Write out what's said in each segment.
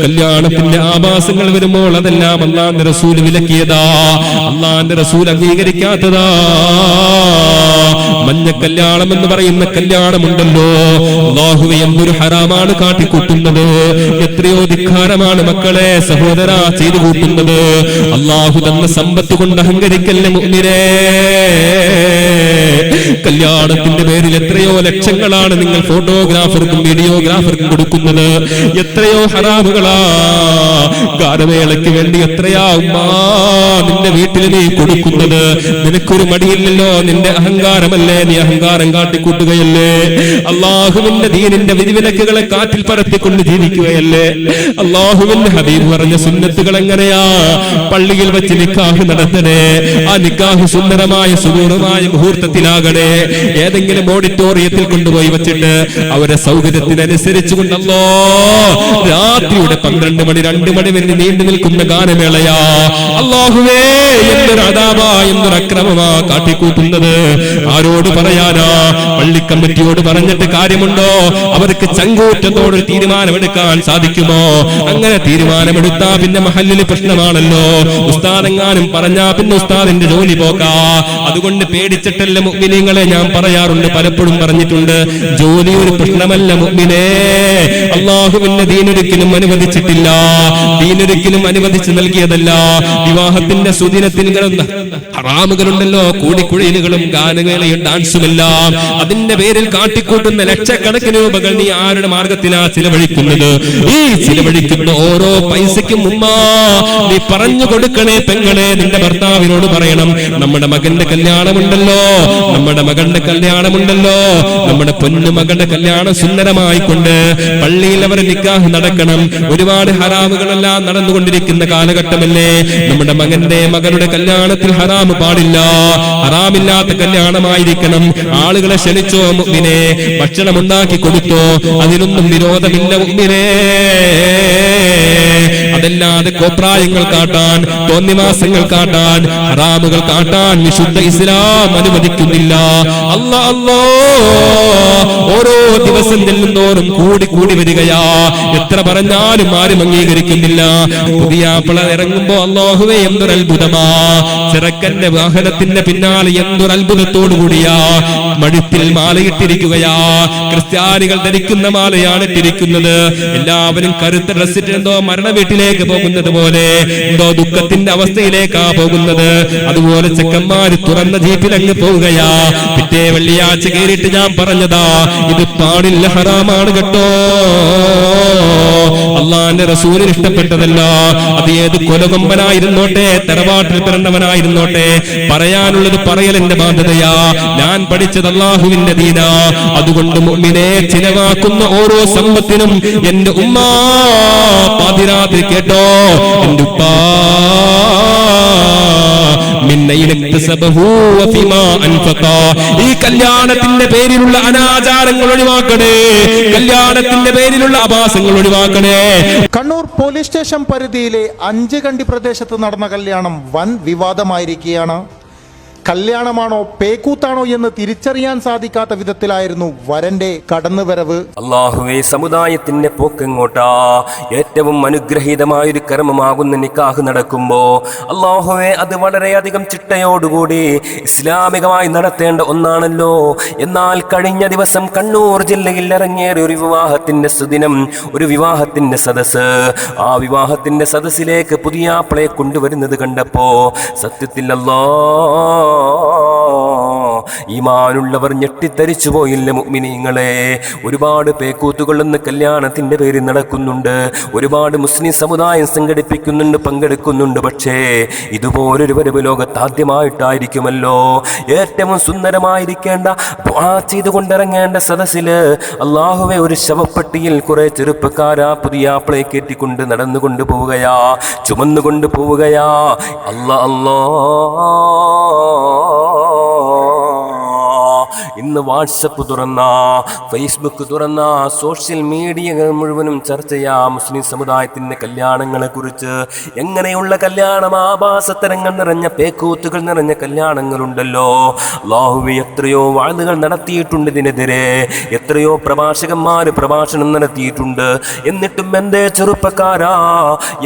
കല്യാണത്തിന്റെ ആഭാസങ്ങൾ വരുമ്പോൾ അതെല്ലാം അള്ളാന്റെ റസൂൽ വിലക്കിയതാ. അള്ളാന്റെ റസൂൽ അംഗീകരിക്കാത്തതാ. മഞ്ഞ കല്യാണം എന്ന് പറയുന്ന കല്യാണമുണ്ടല്ലോ. അള്ളാഹുവെ എന്തൊരു ഹറാമാണ് കാട്ടിക്കൂട്ടുന്നത്. എത്രയോ ധിക്കാരമാണ് മക്കളെ സഹോദര ചെയ്തു കൂട്ടുന്നത്. അള്ളാഹു തന്ന സമ്പത്ത് കൊണ്ട് അഹങ്കരിക്കല്ലേ മുന്നിരേ കല്യാണത്തിന്റെ പേരിൽ എത്രയോ ലക്ഷങ്ങളാണ് നിങ്ങൾ ഫോട്ടോഗ്രാഫർക്കും വീഡിയോഗ്രാഫർക്കും കൊടുക്കുന്നത്. എത്രയോ ഹറാമുകളാ ഗാനമേളയ്ക്ക് വേണ്ടി എത്രയാ ഉമ്മാ നിന്റെ വീട്ടിൽ നീ കൊടുക്കുന്നത്? നിനക്കൊരു മടിയില്ലല്ലോ നിന്റെ അഹങ്കാരമല്ലേ? നീ അഹങ്കാരം കാട്ടിക്കൂട്ടുകയല്ലേ? അള്ളാഹുവിന്റെ ദീനിന്റെ വിധിവിലക്കുകളെ കാറ്റിൽ പറത്തിക്കൊണ്ട് ജീവിക്കുകയല്ലേ? അള്ളാഹുവിന്റെ ഹബീബ് പറഞ്ഞ സുന്നത്തുകൾ എങ്ങനെയാ? പള്ളിയിൽ വെച്ച് നിക്കാഹ് നടത്തണേ ആ നിക്കാഹ് സുന്ദരമായ സുഗൂണമായ മുഹൂർത്തത്തിലാകണേ. ഏതെങ്കിലും ഓഡിറ്റോറിയത്തിൽ കൊണ്ടുപോയി വെച്ചിട്ട് അവരെ സൗകര്യത്തിനനുസരിച്ച് കൊണ്ടല്ലോ രാത്രിയുടെ പന്ത്രണ്ട് മണി രണ്ട് മണി വരെ നീണ്ടു നിൽക്കുന്ന ഗാനമേളയാ. അള്ളാഹുവേ എന്തൊരു അതാപാ എന്തൊരു അക്രമമാ കാട്ടിക്കൂട്ടുന്നത്. ആരോട് പറയാനാ? പള്ളിക്കമ്മിറ്റിയോട് പറഞ്ഞിട്ട് കാര്യമുണ്ടോ? അവർക്ക് ചങ്കൂറ്റത്തോട് തീരുമാനമെടുക്കാൻ സാധിക്കുമോ? അങ്ങനെ തീരുമാനമെടുത്താ പിന്നെ മഹല്ലിൽ പ്രശ്നമാണല്ലോ. ഉസ്താദെങ്ങാനും പറഞ്ഞാ പിന്നെ ഉസ്താദിന്റെ ജോലി പോക്കാ. അതുകൊണ്ട് പേടിച്ചിട്ടല്ല മുഗ്മിനീങ്ങളെ ഞാൻ പറയാറുണ്ട് പലപ്പോഴും പറഞ്ഞിട്ടുണ്ട്. ജോലി ഒരു പ്രശ്നമല്ല മുഗ്മിനെ. അള്ളാഹുവിന്റെ ദീനൊരിക്കലും അനുവദിച്ചിട്ടില്ല. ദീനൊരിക്കലും അനുവദിച്ചു നൽകിയതല്ല. വിവാഹത്തിന്റെ സുദിനത്തിൽ ഹറാമുകളുണ്ടല്ലോ കൂടിക്കുഴയിലുകളും ഗാനമേളയും ഡാൻസുമെല്ലാം. അതിന്റെ പേരിൽ കാട്ടിക്കൂട്ടുന്ന ലക്ഷക്കണക്കിന് രൂപകൾ നീ ആരുടെ മാർഗത്തിലാ ചിലവഴിക്കുന്നത്? ഈ ചിലവഴിക്കുന്ന ഓരോ പൈസയ്ക്കും മുമ്പാ നീ പറഞ്ഞു കൊടുക്കണേ പെങ്ങളെ നിന്റെ ഭർത്താവിനോട് പറയണം. നമ്മുടെ മകന്റെ കല്യാണമുണ്ടല്ലോ നമ്മുടെ മകന്റെ കല്യാണമുണ്ടല്ലോ നമ്മുടെ പൊന്നു മകന്റെ കല്യാണം സുന്ദരമായിക്കൊണ്ട് പള്ളിയിൽ അവർ നിക്കാഹ് നടക്കണം. ഒരുപാട് ഹറാമുകളെല്ലാം നടന്നുകൊണ്ടിരിക്കുന്ന കാലഘട്ടമല്ലേ? നമ്മുടെ മകന്റെ മകളുടെ കല്യാണത്തിൽ ഹറാമ് പാടില്ല. ഹറാമില്ലാത്ത കല്യാണമായിരിക്കണം. ആളുകളെ ക്ഷണിച്ചോ മുമ്പിനെ ഭക്ഷണം ഉണ്ടാക്കി കൊടുത്തോ അതിനൊന്നും വിരോധമില്ല മുമ്പിനെ അതല്ലാതെ കോപ്രായങ്ങൾ കാട്ടാൻ തോന്നിവാസങ്ങൾ കാട്ടാൻ ഹറാമുകൾ കാട്ടാൻ വിശുദ്ധ ഇസ്ലാം അനുവദിക്കുന്നില്ല. അല്ല അല്ലോ. ദിവസം ചെല്ലുന്നോറും കൂടി കൂടി വരികയാ. എത്ര പറഞ്ഞാലും ആരും അംഗീകരിക്കുന്നില്ല. പുതിയ ആപ്പിള ഇറങ്ങുമ്പോ അള്ളാഹുവേ എന്തൊരു അത്ഭുതമാ. ചെറുക്കന്റെ വാഹനത്തിന്റെ പിന്നാലെ എന്തൊരു അത്ഭുതത്തോടു കൂടിയാ. മഴുത്തിൽ മാലയിട്ടിരിക്കുകയാ. ക്രിസ്ത്യാനികൾ ധരിക്കുന്ന മാലയാണ് ഇട്ടിരിക്കുന്നത്. എല്ലാവരും കരുത്ത ഡ്രസ്സിട്ട് എന്തോ മരണ വീട്ടിലേക്ക് പോകുന്നത് പോലെ എന്തോ ദുഃഖത്തിന്റെ അവസ്ഥയിലേക്കാ പോകുന്നത്. അതുപോലെ ചെക്കന്മാര് തുറന്ന ജീപ്പിൽ അങ്ങ് പോവുകയാ. പിറ്റേ വെള്ളിയാഴ്ച കയറിയിട്ട് ഞാൻ പറഞ്ഞതാ ഇത് പാടില്ല ഹറാമാണ് കേട്ടോ. അള്ളാന്റെ റസൂലിന് ഇഷ്ടപ്പെട്ടതല്ല. അത് ഏത് കൊലകൊമ്പനായിരുന്നോട്ടെ തറവാട്ടിൽ പിറന്നവനായിരുന്നോട്ടെ പറയാനുള്ളത് പറയൽ എന്റെ ബാധ്യതയാ. ഞാൻ പഠിച്ചത് അള്ളാഹുവിന്റെ ദീന. അതുകൊണ്ട് മുമ്മിനെ ചിലവാക്കുന്ന ഓരോ സമ്പത്തിനും എന്റെ ഉമ്മ പാതിരാത്രി കേട്ടോ. എന്റെ ഉപ്പാ ഈ കല്യാണത്തിന്റെ പേരിലുള്ള അനാചാരങ്ങൾ ഒഴിവാക്കണേ. കല്യാണത്തിന്റെ പേരിലുള്ള അപാസങ്ങൾ ഒഴിവാക്കണേ. കണ്ണൂർ പോലീസ് സ്റ്റേഷൻ പരിധിയിലെ അഞ്ച് കണ്ടി പ്രദേശത്ത് നടന്ന കല്യാണം വൻ വിവാദമായിരിക്കുകയാണ്. കല്യാണമാണോ പേക്കൂത്താണോ എന്ന് തിരിച്ചറിയാൻ സാധിക്കാത്ത വിധത്തിലായിരുന്നു വരന്റെ കടന്നുവരവ്. അള്ളാഹുവെ സമുദായത്തിന്റെ പോക്കെങ്ങോട്ടാ. ഏറ്റവും അനുഗ്രഹീതമായൊരു കർമ്മമാകുന്ന നിക്കാഹ് നടക്കുമ്പോ അള്ളാഹുവെ അത് വളരെയധികം ചിട്ടയോടുകൂടി ഇസ്ലാമികമായി നടത്തേണ്ട ഒന്നാണല്ലോ. എന്നാൽ കഴിഞ്ഞ ദിവസം കണ്ണൂർ ജില്ലയിൽ ഇറങ്ങിയ ഒരു വിവാഹത്തിന്റെ സുദിനം ഒരു വിവാഹത്തിന്റെ സദസ് ആ വിവാഹത്തിന്റെ സദസ്സിലേക്ക് പുതിയ ആപ്പിളെ കൊണ്ടുവരുന്നത് കണ്ടപ്പോ സത്യത്തിൽ ഈമാനുള്ളവർ ഞെട്ടിത്തരിച്ചു പോയില്ല മുഗ്മിനീങ്ങളെ? ഒരുപാട് പേക്കൂത്തുകൾ കല്യാണത്തിന്റെ പേരിൽ നടക്കുന്നുണ്ട്. ഒരുപാട് മുസ്ലിം സമുദായം സംഘടിപ്പിക്കുന്നുണ്ട് പങ്കെടുക്കുന്നുണ്ട്. പക്ഷേ ഇതുപോലൊരു വരവ് ലോകത്ത് ആദ്യമായിട്ടായിരിക്കുമല്ലോ. ഏറ്റവും സുന്ദരമായിരിക്കേണ്ട ചെയ്ത് കൊണ്ടിറങ്ങേണ്ട സദസ്സിൽ അള്ളാഹുവെ ഒരു ശവപ്പെട്ടിയിൽ കുറെ ചെറുപ്പക്കാരാ പുതിയ ആപ്പിളെ കയറ്റിക്കൊണ്ട് നടന്നുകൊണ്ട് പോവുകയാ ചുമന്നുകൊണ്ട് പോവുകയാ. അല്ല അല്ലാ. ഇന്ന് വാട്സപ്പ് തുറന്ന ഫേസ്ബുക്ക് തുറന്ന സോഷ്യൽ മീഡിയകൾ മുഴുവനും ചർച്ച ചെയ്യാം മുസ്ലിം സമുദായത്തിന്റെ കല്യാണങ്ങളെ കുറിച്ച്. എങ്ങനെയുള്ള കല്യാണം? ആഭാസത്തരങ്ങൾ നിറഞ്ഞ പേക്കൂത്തുകൾ നിറഞ്ഞ കല്യാണങ്ങളുണ്ടല്ലോ. ലാഹുവി എത്രയോ വാഴുകൾ നടത്തിയിട്ടുണ്ട് ഇതിനെതിരെ. എത്രയോ പ്രഭാഷകന്മാർ പ്രഭാഷണം നടത്തിയിട്ടുണ്ട്. എന്നിട്ടും എന്തേ ചെറുപ്പക്കാരാ?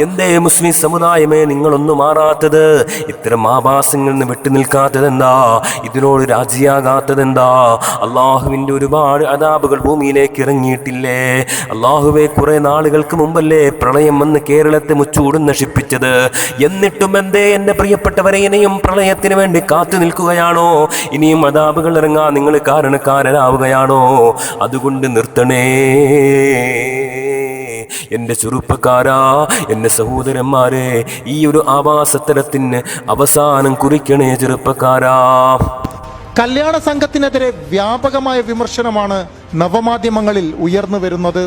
എന്തേ മുസ്ലിം സമുദായമേ നിങ്ങളൊന്നും മാറാത്തത്? ഇത്തരം ആഭാസങ്ങളിൽ നിന്ന് വിട്ടുനിൽക്കാത്തതെന്താ? ഇതിനോട് രാജിയാകാത്തതെന്താ? അള്ളാഹുവിന്റെ ഒരുപാട് അതാപുകൾ ഭൂമിയിലേക്ക് ഇറങ്ങിയിട്ടില്ലേ? അള്ളാഹുവെ കുറെ നാളുകൾക്ക് മുമ്പല്ലേ പ്രളയം വന്ന് കേരളത്തെ മുച്ചൂട് നശിപ്പിച്ചത്. എന്നിട്ടും എന്തേ എന്റെ പ്രിയപ്പെട്ടവരെ ഇനിയും പ്രളയത്തിന് വേണ്ടി കാത്തു നിൽക്കുകയാണോ? ഇനിയും അതാപുകൾ ഇറങ്ങാൻ നിങ്ങൾ കാരണക്കാരനാവുകയാണോ അതുകൊണ്ട് നിർത്തണേ. എന്റെ ചെറുപ്പക്കാരാ എന്റെ സഹോദരന്മാരെ ഈ ഒരു ആവാസത്തരത്തിന് അവസാനം കുറിക്കണേ ചെറുപ്പക്കാരാ. കല്യാണ സംഘത്തിനെതിരെ വ്യാപകമായ വിമർശനമാണ് നവമാധ്യമങ്ങളിൽ ഉയർന്നു വരുന്നത്.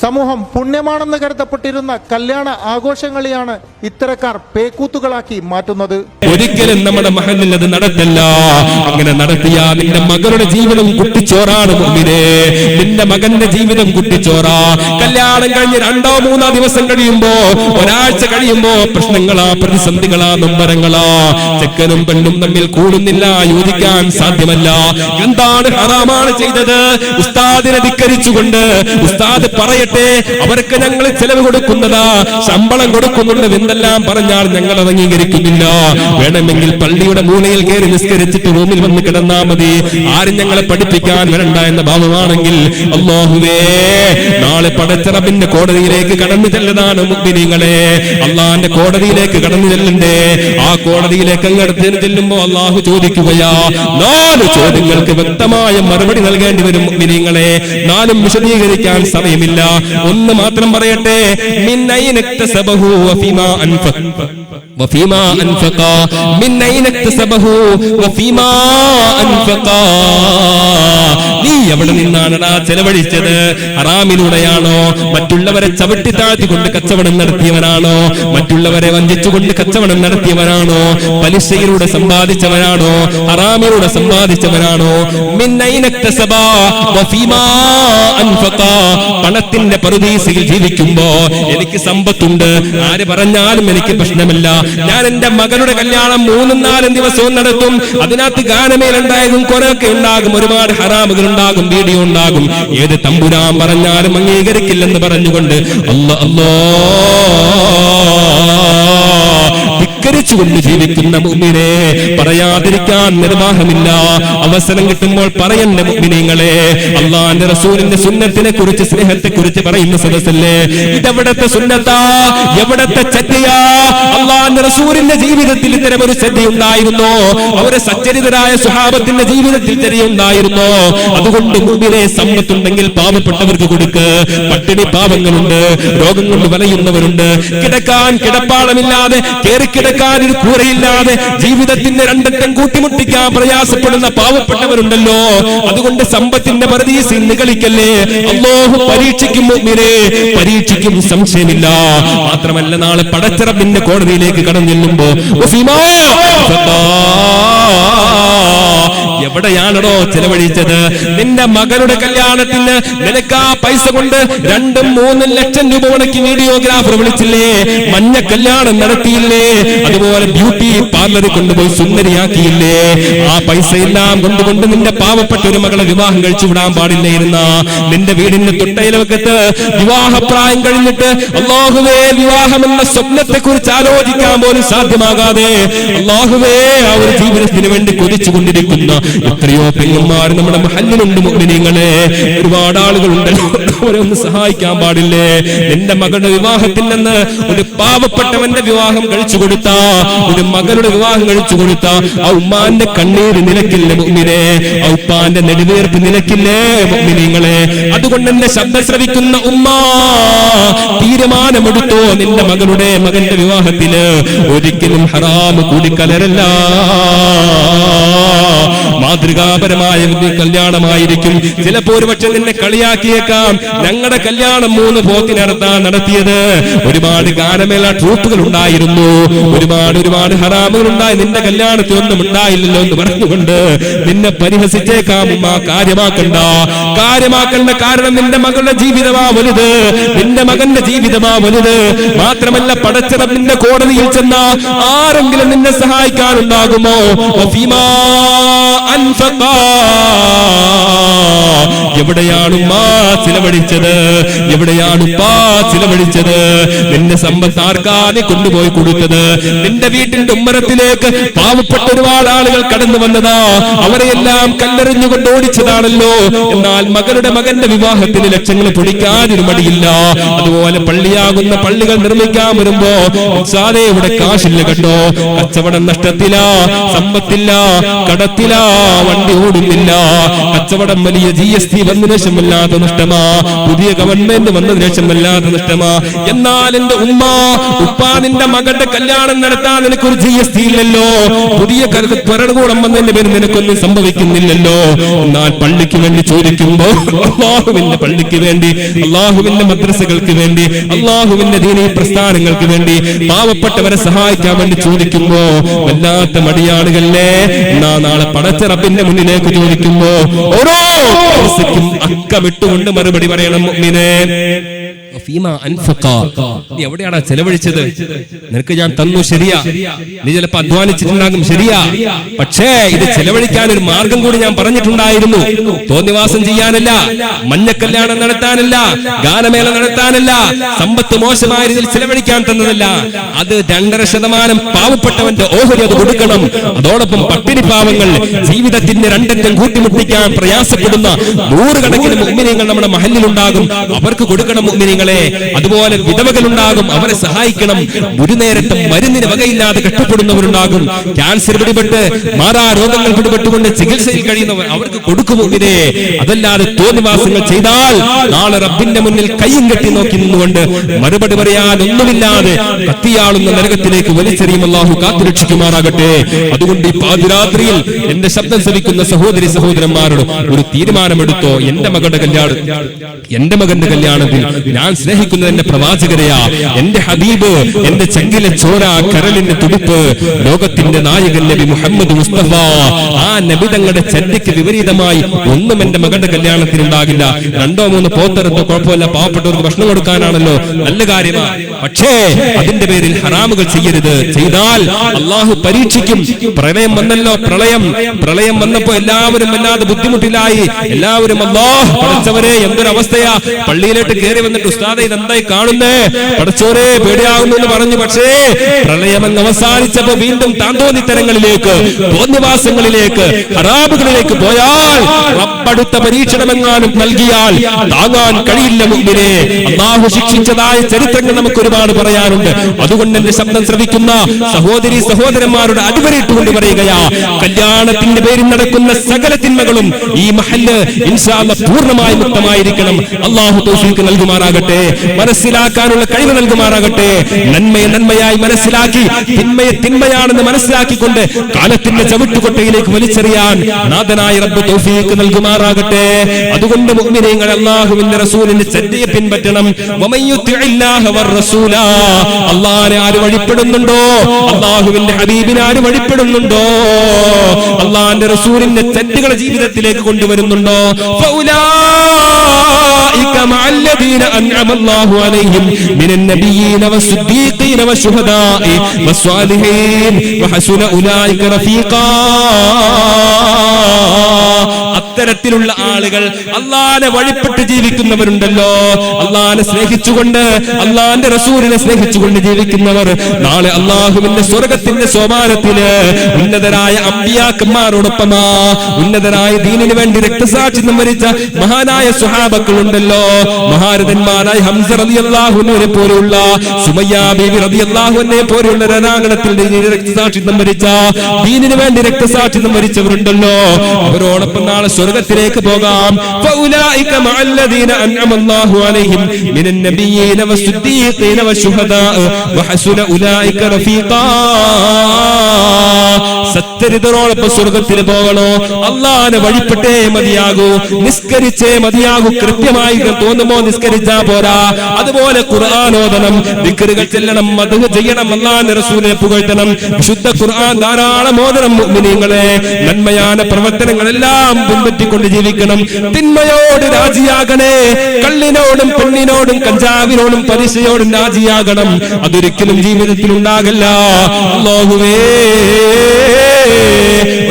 സമൂഹം പുണ്യമാണെന്ന് കരുതപ്പെട്ടിരുന്ന കല്യാണ ആഘോഷങ്ങളെയാണ് ഇത്തരക്കാർ പേക്കൂത്തുകളാക്കി മാറ്റുന്നത്. ഒരിക്കലും നമ്മുടെ മഹലിൽ അത് നടത്തില്ല. അങ്ങനെ നടത്തിയ നിന്റെ മകളുടെ ജീവിതം കുട്ടിച്ചോറാണ് മുമ്പിനെ നിന്റെ മകന്റെ ജീവിതം കുട്ടിച്ചോറാ. കല്യാണം കഴിഞ്ഞ് രണ്ടോ മൂന്നോ ദിവസം കഴിയുമ്പോ ഒരാഴ്ച കഴിയുമ്പോ പ്രശ്നങ്ങളാ പ്രതിസന്ധികളാ നൊമ്പരങ്ങളാ. ചെക്കനും പെണ്ണും തമ്മിൽ കൂടുന്നില്ല യോജിക്കാൻ സാധ്യമല്ല. എന്താണ് ഹറാമാണ് ചെയ്തത്? ഉസ്താദിനെ ധിക്കരിച്ചുകൊണ്ട് ഉസ്താദ് പറയട്ടെ അവർക്ക് ഞങ്ങൾ ചെലവ് കൊടുക്കുന്നതാ ശമ്പളം കൊടുക്കുന്നുണ്ട് എന്തെല്ലാം പറഞ്ഞാൽ ഞങ്ങൾ അത് അംഗീകരിക്കുന്നില്ല. വേണമെങ്കിൽ പള്ളിയുടെ മൂലയിൽ കയറി നിസ്കരിച്ചിട്ട് റൂമിൽ വന്ന് കിടന്നാ മതി. ആരും ഞങ്ങളെ പഠിപ്പിക്കാൻ വരണ്ട എന്ന ഭാവമാണെങ്കിൽ അള്ളാഹുവേ നാളെ പടച്ചറബിന്റെ കോടതിയിലേക്ക് കടന്നു ചെല്ലതാണ് മുഗ്മിനീങ്ങളെ. അള്ളാന്റെ കോടതിയിലേക്ക് കടന്നു ചെല്ലണ്ടേ? ആ കോടതിയിലേക്ക് അങ്ങടത്തിന് ചെല്ലുമ്പോ അള്ളാഹു ചോദിക്കുകയാ നാല് ചോദ്യങ്ങൾക്ക് വ്യക്തമായ മറുപടി നൽകേണ്ടി വരും നാലും വിശദീകരിക്കാൻ സമയമില്ല. ഒന്ന് മാത്രം പറയട്ടെ മിന്നൈനക്തസബഹു വഫീമാ അൻഫഖ വഫീമാ أنفقا من أين اكتسبه وفيما أنفقا നീ എവിടെ നിന്നാണടാ ചെലവഴിച്ചത്? അറാമിലൂടെയാണോ മറ്റുള്ളവരെ ചവിട്ടി താഴ്ത്തിക്കൊണ്ട് കച്ചവടം നടത്തിയവനാണോ? മറ്റുള്ളവരെ വഞ്ചിച്ചുകൊണ്ട് കച്ചവടം നടത്തിയവനാണോ? പലിശയിലൂടെ സമ്പാദിച്ചവനാണോ? അറാമിലൂടെ സമ്പാദിച്ചവനാണോ? പണത്തിന്റെ പറുദീസയിൽ ജീവിക്കുമ്പോ എനിക്ക് സമ്പത്തുണ്ട്. ആര് പറഞ്ഞാലും എനിക്ക് പ്രശ്നമില്ല. ഞാൻ എന്റെ മകനുടെ കല്യാണം മൂന്നും നാലും ദിവസവും നടത്തും. അതിനകത്ത് ഗാനമേലുണ്ടായതും കുറെയൊക്കെ ഉണ്ടാകും. ഒരുപാട് ഹറാമുകൾ ഉണ്ടാകും വീഡിയോ ഉണ്ടാകും ഏത് തമ്പുരാൻ പറഞ്ഞാലും അംഗീകരിക്കില്ലെന്ന് പറഞ്ഞുകൊണ്ട് അല്ലോ. ധിക്കരിച്ചുകൊണ്ട് ജീവിക്കുന്ന മുമ്പിനെ പറയാതിരിക്കാൻ നിർവാഹമില്ല. അവസരം കിട്ടുമ്പോൾ പറയണ്ട മുമ്പിനിങ്ങളെ അള്ളാന്റെ റസൂലിന്റെ സുന്നത്തിനെ കുറിച്ച് സ്നേഹത്തെ കുറിച്ച് പറയുന്ന സദസ്സല്ലേ? ഇതെവിടത്തെ സുന്നത്താ? എവിടത്തെ ചര്യയാ? അള്ളാന്റെ റസൂലിന്റെ ജീവിതത്തിൽ ഇത്തരം ഒരു ചര്യയുണ്ടായിരുന്നോ അവരെ സച്ചരിതരായ സുഹാബത്തിന്റെ ജീവിതത്തിൽ ചര്യയുണ്ടായിരുന്നോ അതുകൊണ്ട് മുമ്പിലെ സമ്പത്തുണ്ടെങ്കിൽ പാവപ്പെട്ടവർക്ക് കൊടുക്ക്. പട്ടിണി പാവങ്ങളുണ്ട് രോഗം കൊണ്ട് വലയുന്നവരുണ്ട്. കിടക്കാൻ കിടപ്പാളമില്ലാതെ കയറി കിടക്കാൻ ഒരു കൂറയില്ലാതെ ജീവിതത്തിന്റെ രണ്ടറ്റം കൂട്ടിമുട്ടിക്കാൻ പ്രയാസപ്പെടുന്ന പാവപ്പെട്ടവരുണ്ടല്ലോ. അതുകൊണ്ട് സമ്പത്തിന്റെ പരദീസിൽ നികളിക്കല്ലേ അള്ളാഹു പരീക്ഷിക്കും മുമ്പിനെ പരീക്ഷിക്കും സംശയമില്ല. മാത്രമല്ല നാളെ പടച്ചിറപ്പിന്റെ കോടതിയിലേക്ക് കടന്നു ചെല്ലുമ്പോ എവിടെയാണോ ചെലവഴിച്ചത്? നിന്റെ മകളുടെ കല്യാണത്തിന് നിനക്ക് ആ പൈസ കൊണ്ട് രണ്ടും മൂന്നും ലക്ഷം രൂപ മുടക്കി വീഡിയോഗ്രാഫർ വിളിച്ചില്ലേ? മഞ്ഞ കല്യാണം നടത്തിയില്ലേ? അതുപോലെ ബ്യൂട്ടി പാർലറിൽ കൊണ്ടുപോയി സുന്ദരിയാക്കിയില്ലേ? ആ പൈസ എല്ലാം കൊണ്ടുകൊണ്ട് നിന്റെ പാവപ്പെട്ട ഒരു മകളെ വിവാഹം കഴിച്ചു വിടാൻ പാടില്ലായിരുന്ന നിന്റെ വീടിന്റെ തൊട്ടയിലൊക്കത്ത് വിവാഹപ്രായം കഴിഞ്ഞിട്ട് അള്ളാഹുവേ വിവാഹം എന്ന സ്വപ്നത്തെ കുറിച്ച് ആലോചിക്കാൻ പോലും സാധ്യമാകാതെ അള്ളാഹുവേ ആ ഒരു ജീവിതത്തിന് വേണ്ടി കൊതിച്ചുകൊണ്ടിരിക്കുന്ന എത്രയോ പെയ്യന്മാർ നമ്മുടെ മഹല്ലിലുണ്ട് മുഗ്നിങ്ങളെ ഒരുപാട് ആളുകളുണ്ടല്ലോ. അവരെ ഒന്ന് സഹായിക്കാൻ പാടില്ലേ? നിന്റെ മകളുടെ വിവാഹത്തിൽ നിന്ന് ഒരു പാവപ്പെട്ടവന്റെ വിവാഹം കഴിച്ചു കൊടുത്ത ഒരു മകളുടെ വിവാഹം കഴിച്ചു കൊടുത്ത. ആ ഉമ്മാന്റെ കണ്ണീര് നിലക്കില്ലേ മുഗ്മിനെ? ആ ഉപ്പാന്റെ നെടുവേർപ്പ് നിലക്കില്ലേ മുഗ്മിനിങ്ങളെ? അതുകൊണ്ട് എന്റെ ശബ്ദം ശ്രവിക്കുന്ന ഉമ്മ തീരുമാനമെടുത്തോ നിന്റെ മകളുടെ മകന്റെ വിവാഹത്തിന് ഒരിക്കലും ഹറാമ് കൂടിക്കലരല്ല. മാതൃകാപരമായ കല്യാണമായിരിക്കും. ചിലപ്പോ ഒരുപക്ഷെ നിന്നെ കളിയാക്കിയേക്കാം. ഞങ്ങളുടെ കല്യാണം മൂന്ന് പോത്തിനടുത്താണ് നടത്തിയത്. ഒരുപാട് ഗാനമേള ട്രൂപ്പുകൾ ഉണ്ടായിരുന്നു. ഒരുപാട് ഒരുപാട് ഹറാമുകൾ ഉണ്ടായി. നിന്റെ കല്യാണത്തിൽ ഒന്നും ഉണ്ടായില്ലല്ലോ എന്ന് പറഞ്ഞുകൊണ്ട് നിന്നെ പരിഹസിച്ചേക്കാം. കാര്യമാക്കണ്ട. കാര്യമാക്കേണ്ട കാരണം നിന്റെ മകളുടെ ജീവിതമാ വലുത്. നിന്റെ മകന്റെ ജീവിതമാ വലുത്. മാത്രമല്ല പടച്ചറം നിന്റെ കോടതിയിൽ ചെന്ന ആരെങ്കിലും നിന്നെ സഹായിക്കാനുണ്ടാകുമോ. എവിടെയാണ് ഉമ്മാ ചിലവഴിച്ചത്? എവിടെയാണ് ഉപ്പാ ചിലവഴിച്ചത്? നിന്റെ സമ്പത്ത് ആർക്കാതെ കൊണ്ടുപോയി കൊടുത്തത്? നിന്റെ വീട്ടിന്റെ ഉമ്മരത്തിലേക്ക് പാവപ്പെട്ട ഒരുപാട് ആളുകൾ കടന്നു വന്നതാ. അവരെയെല്ലാം കല്ലെറിഞ്ഞുകൊണ്ട് ഓടിച്ചതാണല്ലോ. എന്നാൽ മകളുടെ മകന്റെ വിവാഹത്തിന് ലക്ഷങ്ങൾ പൊടിക്കാനൊരു മടിയില്ല. അതുപോലെ പള്ളിയാകുന്ന പള്ളികൾ നിർമ്മിക്കാൻ വരുമ്പോ സാധേ ഇവിടെ കാശില്ല കണ്ടോ? കച്ചവടം നഷ്ടത്തില സമ്പത്തില്ല കടത്തില വണ്ടി ഓടുന്നില്ല. കച്ചവടം വലിയ ജി എസ് ടി വന്നതിന് ശേഷം വല്ലാത്ത നഷ്ടമാ. പുതിയ ഗവൺമെന്റ് വന്നതിന് ശേഷം വല്ലാത്ത നഷ്ടമാ. എന്നാൽ എന്റെ ഉമ്മ ഉപ്പാ മകന്റെ കല്യാണം നടത്താൻ നിനക്കൊരു ജി എസ് ടി ഇല്ലല്ലോ. പുതിയ ഭരണകൂടം വന്നതിന്റെ പേര് നിനക്കൊന്നും സംഭവിക്കുന്നില്ലല്ലോ. എന്നാൽ പള്ളിക്ക് വേണ്ടി ചോദിക്കുമ്പോ അള്ളാഹുവിന്റെ പള്ളിക്ക് വേണ്ടി അള്ളാഹുവിന്റെ മദ്രസകൾക്ക് വേണ്ടി അള്ളാഹുവിന്റെ ദീനീ പ്രസ്ഥാനങ്ങൾക്ക് വേണ്ടി പാവപ്പെട്ടവരെ സഹായിക്കാൻ വേണ്ടി ചോദിക്കുമ്പോ വല്ലാത്ത മടിയാളുകളെ എന്നാ നാളെ പടച്ച റബ്ബിന്റെ മുന്നിലേക്ക് ചോദിക്കുമ്പോ ഓരോ അക്കമിട്ടുകൊണ്ട് മറുപടി പറയണം മുഅ്മിനേ. അൻഫഖ. നീ എവിടെയാടാ ചെലവഴിച്ചത്? നിനക്ക് ഞാൻ തന്നു ശരിയാ. നീ ചിലപ്പോ അധ്വാനിച്ചിട്ടുണ്ടാകും ശരിയാ. പക്ഷേ ഇത് ചെലവഴിക്കാൻ ഒരു മാർഗം കൂടി ഞാൻ പറഞ്ഞിട്ടുണ്ടായിരുന്നു. തോന്നിവാസം ചെയ്യാനല്ല മഞ്ഞക്കല്യാണം നടത്താനല്ല ഗാനമേള നടത്താനല്ല സമ്പത്ത് മോശമായ രീതിയിൽ ചെലവഴിക്കാൻ തന്നതല്ല. അത് രണ്ടര ശതമാനം പാവപ്പെട്ടവന്റെ ഓഹരി അത് കൊടുക്കണം. അതോടൊപ്പം പട്ടിണി പാവങ്ങൾ ജീവിതത്തിന്റെ രണ്ടറ്റം കൂട്ടിമുട്ടിക്കാൻ പ്രയാസപ്പെടുന്ന നൂറുകണക്കിന് മുഗ്മിനിയങ്ങൾ നമ്മുടെ മഹലിലുണ്ടാകും. അവർക്ക് കൊടുക്കണം മുഗ്മിനിയങ്ങളെ. അതുപോലെ വിധവകളുണ്ടാകും അവരെ സഹായിക്കണം. ഒരു നേരത്തും മരുന്നിന് വകയില്ലാതെ കഷ്ടപ്പെടുന്നവരുണ്ടാകും. ക്യാൻസർ പിടിപെട്ട് മാറാ രോഗങ്ങൾ പിടിപെട്ടുകൊണ്ട് ചികിത്സയിൽ കഴിയുന്നവർ അവർക്ക് കൊടുക്കും അതല്ലാതെ തോന്നിവാസങ്ങൾ ചെയ്താൽ നാളെ റബ്ബിന്റെ മുന്നിൽ കൈയും കെട്ടി നോക്കി നിന്നുകൊണ്ട് മറുപടി പറയാൻ ഒന്നുമില്ലാതെ കത്തിയാളുന്ന നരകത്തിലേക്ക് വലിച്ചെറിയും. അള്ളാഹു കാത്തുരക്ഷിക്കുമാറാകട്ടെ. അതുകൊണ്ട് ഈ പാതിരാത്രിയിൽ എന്റെ ശബ്ദം ശ്രവിക്കുന്ന സഹോദരി സഹോദരന്മാരോട് ഒരു തീരുമാനമെടുത്തോ. എന്റെ മകളുടെ കല്യാണം എന്റെ മകന്റെ കല്യാണത്തിൽ ഞാൻ സ്നേഹിക്കുന്നത് എന്റെ പ്രവാചകരെയാ എന്റെ ഹബീബ് എന്റെ ചെങ്കിലെ ചോര കരളിന്റെ തുടിപ്പ് ലോകത്തിന്റെ നായകൻ നബി മുഹമ്മദ് മുസ്തഫ. ആ നബി തങ്ങളുടെ വിപരീതമായി ഒന്നും എന്റെ മകളുടെ കല്യാണത്തിന് ഉണ്ടാകില്ല രണ്ടോ മൂന്നോ പോത്തെറുത്തോ കുഴപ്പമില്ല. പാവപ്പെട്ടവർക്ക് ഭക്ഷണം കൊടുക്കാനാണല്ലോ. നല്ല കാര്യമാണ് പക്ഷേ അതിന്റെ പേരിൽ ഹറാമുകൾ ചെയ്യരുത്. ചെയ്താൽ അള്ളാഹു പരീക്ഷിക്കും. പ്രളയം വന്നല്ലോ പ്രളയം. പ്രളയം വന്നപ്പോ എല്ലാവരും വല്ലാതെ ബുദ്ധിമുട്ടിലായി. എല്ലാവരും അള്ളാഹ് പഠിച്ചവരെ എന്തൊരവസ്ഥയാ? പള്ളിയിലോട്ട് കയറി വന്നിട്ട് ഉസ്താദ ഇതെന്തായി കാണുന്നേ? പഠിച്ചോരെ പേടിയാകുന്നു എന്ന് പറഞ്ഞു. പക്ഷേ പ്രളയമങ്ങ് അവസാനിച്ചപ്പോ വീണ്ടും താന്തോന്നിത്തരങ്ങളിലേക്ക് തോന്നിവാസങ്ങളിലേക്ക് ഹറാബുകളിലേക്ക് പോയാൽ റബ്ബടുത്ത പരീക്ഷണമെങ്ങാനും നൽകിയാൽ താങ്ങാൻ കഴിയില്ല മുമ്പിനെ അള്ളാഹു ശിക്ഷിച്ചതായ ചരിത്രങ്ങൾ നമുക്ക് ഒരുപാട് പറയാനുണ്ട്. അതുകൊണ്ട് എന്റെ ശബ്ദം ശ്രവിക്കുന്ന സഹോദരി സഹോദരന്മാരുടെ അടിവരയിട്ടുകൊണ്ട് പറയുകയാ കല്യാണത്തിന്റെ പേരിൽ നടക്കുന്ന സകല തിന്മകളും ഈ മഹൽ ഇൻഷാല്ല പൂർണമായി മുക്തമായിരിക്കണം. അള്ളാഹു തോഷിക്ക് നൽകുമാറാകട്ടെ മനസ്സിലാക്കാനുള്ള കഴിവ് നൽകുമാറാകട്ടെ. നന്മയെ നന്മയായി മനസ്സിലാക്കി തിന്മയെ തിന്മയാണെന്ന് മനസ്സിലാക്കിക്കൊണ്ട് കാലത്തിന്റെ ചവിട്ടുകൊട്ടയിലേക്ക് വലിച്ചെറിയാൻ നാഥനായ റബ്ബ് തോഫിക്ക് നൽകുമാറാകട്ടെ. അതുകൊണ്ട് മുഅ്മിനീങ്ങൾ അല്ലാഹുവിന്റെ റസൂലിന്റെ ചര്യയെ പിൻപറ്റണം. യുത്തിഇല്ലാഹ വറസൂല അല്ലാഹനെ ആര് വഴിപ്പെടുന്നുണ്ടോ അല്ലാഹുവിന്റെ ഹബീബിനെ ആര് വഴിപ്പെടുന്നുണ്ടോ അല്ലാഹന്റെ റസൂലിന്റെ ചര്യകളെ ജീവിതത്തിലേക്ക് കൊണ്ടുവരുന്നുണ്ടോ فأولئك مع الذين أنعم الله عليهم من النبيين والصديقين والشهداء والصالحين وحسن أولئك رفيقا അത്തരത്തിലുള്ള ആളുകൾ അള്ളാനെ വഴിപ്പെട്ട് ജീവിക്കുന്നവരുണ്ടല്ലോ. അള്ളാനെ സ്നേഹിച്ചുകൊണ്ട് അള്ളാന്റെ റസൂലിനെ സ്നേഹിച്ചുകൊണ്ട് ജീവിക്കുന്നവർ നാളെ അള്ളാഹുവിന്റെ സ്വർഗത്തിന്റെ സോപാനത്തിൽ ഉന്നതരായ അമ്പിയാക്കന്മാരോടൊപ്പമാ ഉന്നതരായ ദീനിനു വേണ്ടി രക്തസാക്ഷിത്വം വരിച്ച മഹാനായ സുഹാബക്കളുണ്ടല്ലോ മഹാരഥന്മാരായ ഹംസ അള്ളാഹുനെ പോലെയുള്ള സുമയ്യ ബേബി റതി അള്ളാഹുവിനെ പോലെയുള്ള രണാങ്കണത്തിൽ രക്തസാക്ഷി രക്തസാക്ഷിത്വം വരിച്ച ദീനിനു വേണ്ടി രക്തസാക്ഷിത്വം വരിച്ചവരുണ്ടല്ലോ അവരോടൊപ്പം നാളെ സ്വർഗത്തിലേക്ക് പോകാം. സത്തരിതറോടൊപ്പം സ്വർഗത്തിൽ പോകണോ? അള്ളാന് വഴിപ്പെട്ടേ മതിയാകൂ. നിസ്കരിച്ചേ മതിയാകൂ. കൃത്യമായി തോന്നുമോ? നിസ്കരിച്ചാ പോരാ. അതുപോലെ ഖുർആാനോദനം വിക്രുകൾ ചെല്ലണം. മധു ചെയ്യണം. അള്ളാന്റെ റസൂലിനെ പുകഴ്ത്തണം. വിശുദ്ധ ഖുർആൻ ധാരാളം മോദനം മുഅ്മിനീങ്ങളെ. നന്മയാന പ്രവർത്തനങ്ങളെല്ലാം പിൻപറ്റിക്കൊണ്ട് ജീവിക്കണം. തിന്മയോട് രാജിയാകണേ. കള്ളിനോടും പെണ്ണിനോടും കഞ്ചാവിനോടും പലിശയോടും രാജിയാകണം. അതൊരിക്കലും ജീവിതത്തിൽ ഉണ്ടാകല്ല. അല്ലാഹുവേ.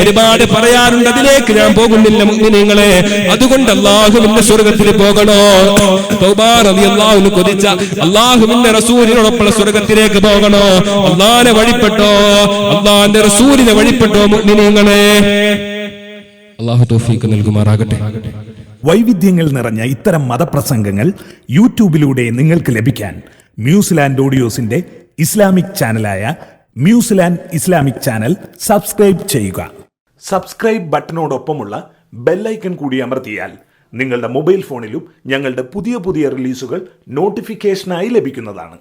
ഒരുപാട് പറയാറുണ്ട്. അതിലേക്ക് ഞാൻ പോകുന്നില്ല മുഅ്മിനീങ്ങളെ അതുകൊണ്ട് അള്ളാഹുവിന്റെ സ്വർഗത്തിൽ പോകണോ? അള്ളാഹുവിന് കൊതിച്ച അള്ളാഹുവിന്റെ റസൂലിനോടൊപ്പം സ്വർഗത്തിലേക്ക് പോകണോ? അള്ളാനെ വഴിപ്പെട്ടോ? അള്ളാന്റെ റസൂലിനെ വഴിപ്പെട്ടോ മുഅ്മിനീങ്ങളെ നൽകുമാറാകട്ടെ. വൈവിധ്യങ്ങൾ നിറഞ്ഞ ഇത്തരം മതപ്രസംഗങ്ങൾ യൂട്യൂബിലൂടെ നിങ്ങൾക്ക് ലഭിക്കാൻ ന്യൂസിലാൻഡ് ഓഡിയോസിന്റെ Islamic ചാനലായ New Zealand Islamic channel subscribe ചെയ്യുക. സബ്സ്ക്രൈബ് ബട്ടണോടൊപ്പമുള്ള ബെല്ലൈക്കൺ കൂടി അമർത്തിയാൽ നിങ്ങളുടെ മൊബൈൽ ഫോണിലും ഞങ്ങളുടെ പുതിയ പുതിയ റിലീസുകൾ നോട്ടിഫിക്കേഷനായി ലഭിക്കുന്നതാണ്.